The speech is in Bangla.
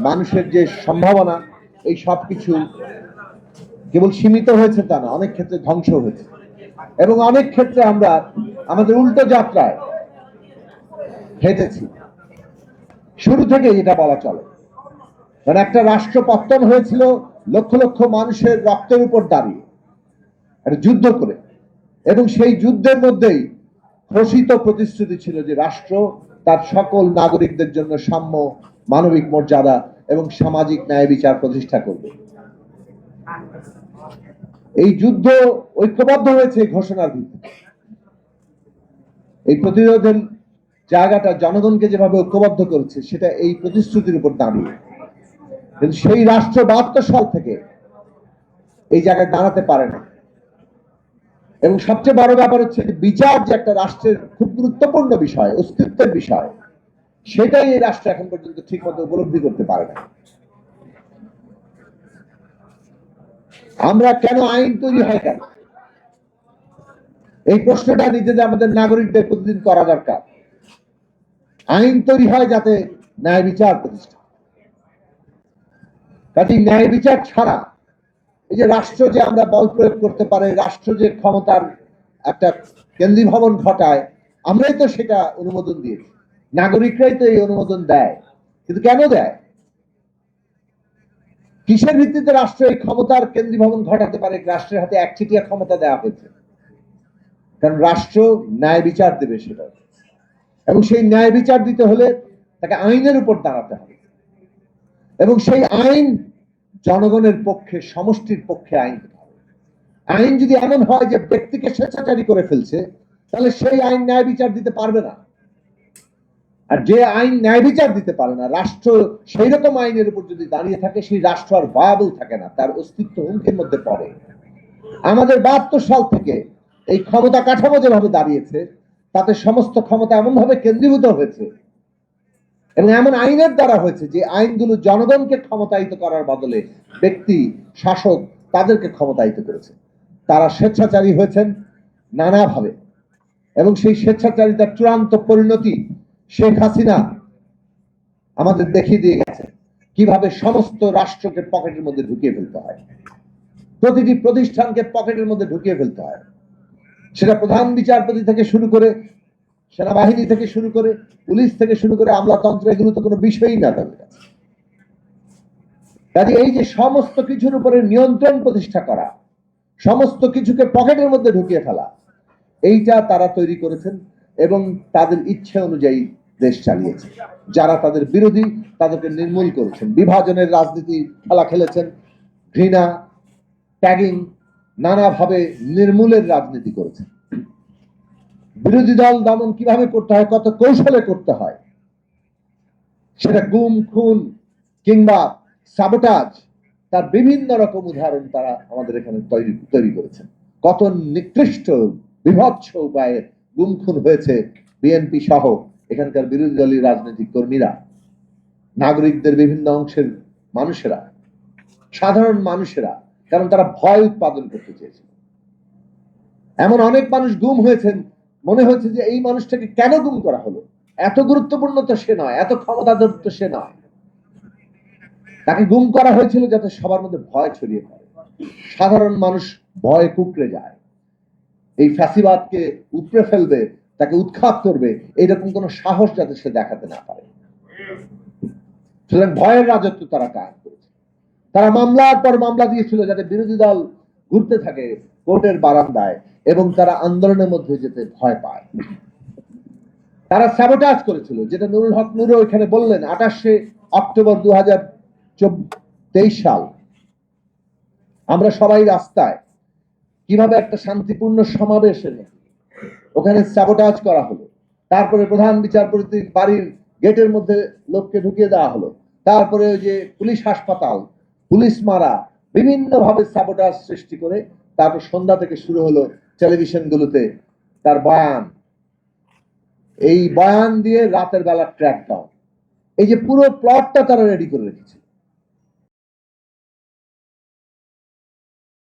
মানুষের যে সম্ভাবনা, এই সব কিছু কেবল সীমিত হয়েছে তা না, অনেক ক্ষেত্রে ধ্বংস হয়েছে। এবং অনেক ক্ষেত্রে আমরা আমাদের উল্টো যাত্রায় হেঁটেছি। শুরু থেকে এটা বলা চলে। কারণ একটা রাষ্ট্র পত্তন হয়েছিল লক্ষ লক্ষ মানুষের রক্তের উপর দাঁড়িয়ে, একটা যুদ্ধ করে। এবং সেই যুদ্ধের মধ্যেই ঘোষিত প্রতিশ্রুতি ছিল যে রাষ্ট্র তার সকল নাগরিকদের জন্য সাম্য মানবিক মর্যাদা এবং সামাজিক ন্যায় বিচার প্রতিষ্ঠা করবে। এই যুদ্ধ ঐক্যবদ্ধ হয়েছে ঘোষণার ভিত্তিতে। এই প্রতিরোধের জায়গাটা জনগণকে যেভাবে ঐক্যবদ্ধ করেছে, সেটা এই প্রতিশ্রুতির উপর দাঁড়িয়ে। কিন্তু সেই রাষ্ট্র বাহাত্তর সাল থেকে এই জায়গায় দাঁড়াতে পারে না। এবং সবচেয়ে বড় ব্যাপার হচ্ছে বিচার যে একটা রাষ্ট্রের খুব গুরুত্বপূর্ণ বিষয়, অস্তিত্বের বিষয় সেটাই এই রাষ্ট্র এখন পর্যন্ত ঠিক মতো উপলব্ধি করতে পারে না আমরা কেন আইন তৈরি হয় কেন? এই প্রশ্নটা নিজেদের আমাদের নাগরিকদের প্রতিদিন করা দরকার। আইন তৈরি হয় যাতে ন্যায় বিচার প্রতিষ্ঠা। কাজে ন্যায় বিচার ছাড়া এই যে রাষ্ট্র যে আমরা বল প্রয়োগ করতে পারে, রাষ্ট্র যে ক্ষমতার একটা কেন্দ্রীভবন ঘটায়, আমরাই তো সেটা অনুমোদন দিয়েছি। নাগরিকরাই তো এই অনুমোদন দেয়। কিন্তু কেন দেয়? কিসের ভিত্তিতে রাষ্ট্র এই ক্ষমতার কেন্দ্রীভবন ঘটাতে পারে? রাষ্ট্রের হাতে একচিটিয়া ক্ষমতা দেওয়া হয়েছে। কারণ রাষ্ট্র ন্যায় বিচার দেবে সেটা। এবং সেই ন্যায় বিচার দিতে হলে তাকে আইনের উপর দাঁড়াতে হবে। এবং সেই আইন জনগণের পক্ষে, সমষ্টির পক্ষে আইন আইন যদি এমন হয় যে ব্যক্তিকে স্বেচ্ছাচারী করে ফেলছে, তাহলে সেই আইন ন্যায় বিচার দিতে পারবে না। আর যে আইন ন্যায় বিচার দিতে পারে না, রাষ্ট্র সেই রকম আইনের উপর যদি দাঁড়িয়ে থাকে, সেই রাষ্ট্র আর ভায়াবল থাকে না, তার অস্তিত্ব হুমকির মধ্যে পড়ে। আমাদের বাহাত্তর সাল থেকে এই ক্ষমতা কাঠামো যেভাবে দাঁড়িয়েছে, তাতে সমস্ত ক্ষমতা এমন ভাবে কেন্দ্রীভূত হয়েছে, এবং এমন আইনের দ্বারা হয়েছে যে আইনগুলো জনগণকে ক্ষমতায়িত করার বদলে ব্যক্তি, শাসক তাদেরকে ক্ষমতায়িত করেছে। তারা স্বেচ্ছাচারী হয়েছেন নানাভাবে, এবং সেই স্বেচ্ছাচারিতার চূড়ান্ত পরিণতি শেখ হাসিনা আমাদের দেখিয়ে দিয়ে গেছে কীভাবে সমস্ত রাষ্ট্রকে পকেটের মধ্যে ঢুকিয়ে ফেলতে হয়। প্রতিটি প্রতিষ্ঠানকে পকেটের মধ্যে ঢুকিয়ে ফেলতে হয়। সেটা প্রধান বিচারপতি থেকে শুরু করে, সেনাবাহিনী থেকে শুরু করে, পুলিশ থেকে শুরু করে, আমলাতন্ত্র এগুলো তো কোনো বিষয়ই না তাদের কাছে। কাজে এই যে সমস্ত কিছুর উপরে নিয়ন্ত্রণ প্রতিষ্ঠা করা, সমস্ত কিছুকে পকেটের মধ্যে ঢুকিয়ে ফেলা, এইটা তারা তৈরি করেছেন এবং তাদের ইচ্ছে অনুযায়ী দেশ চালিয়েছে। যারা তাদের বিরোধী, তাদেরকে নির্মূল করেছেন। বিভাজনের রাজনীতি খেলা খেলেছেন। ঘৃণা ট্যাগিং নানাভাবে নির্মূলের রাজনীতি করেছেন। বিরোধী দল দমন কীভাবে করতে হয়, কত কৌশলে করতে হয়, সেটা গুম, খুন কিংবা সাবোটাজ তার বিভিন্ন রকম উদাহরণ তারা আমাদের এখানে তৈরি তৈরি করেছেন। কত নিকৃষ্ট, বিভৎস উপায়ে গুম, খুন হয়েছে বিএনপি সহ এখানকার বিরোধী দলীয় রাজনৈতিক কর্মীরা, নাগরিকদের বিভিন্ন অংশের মানুষেরা, সাধারণ মানুষেরা, কারণ তারা ভয় উৎপাদন করতে চেয়েছিল। এমন অনেক মানুষ গুম হয়েছেন, মনে হয়েছে যে এই মানুষটাকে কেন গুম করা হলো? এত গুরুত্বপূর্ণ তো সে নয়, এত ক্ষমতাধর তো সে নয়। তাকে গুম করা হয়েছিল যাতে সবার মধ্যে ভয় ছড়িয়ে পড়ে। সাধারণ মানুষ ভয় কুকড়ে যায়। এই ফ্যাসিবাদকে উপড়ে ফেলবে তাকে উৎখাত করবে, এইরকম কোনো সাহস যাতে সে দেখাতে না পারে। সুতরাং ভয়ের রাজত্ব তারা কায়েম করেছে। তারা মামলার পর মামলা দিয়েছিল যাতে বিরোধী দল ঘুরতে থাকে কোর্টের বারান্দায় এবং তারা আন্দোলনের মধ্যে যেতে ভয় পায়। তারা স্যাবোটাজ করেছিল, যেটা নুরুল হক নুরও এখানে বললেন, আঠাশে অক্টোবর দু হাজার তেইশ সাল। আমরা সবাই রাস্তায় কীভাবে একটা শান্তিপূর্ণ সমাবেশ ওখানে স্যাবোটাজ করা হলো। তারপরে প্রধান বিচারপতির বাড়ির গেটের মধ্যে লোককে ঢুকিয়ে দেওয়া হলো। তারপরে ওই যে পুলিশ হাসপাতাল, পুলিশ মারা বিভিন্ন ভাবে স্যাবোটাজ সৃষ্টি করে তারপর সন্ধ্যা থেকে শুরু হলো টেলিভিশনগুলোতে তার বয়ান। এই বয়ান দিয়ে রাতের বেলা ট্র্যাক ডাউন এই যে পুরো প্লটটা তারা রেডি করে রেখেছে।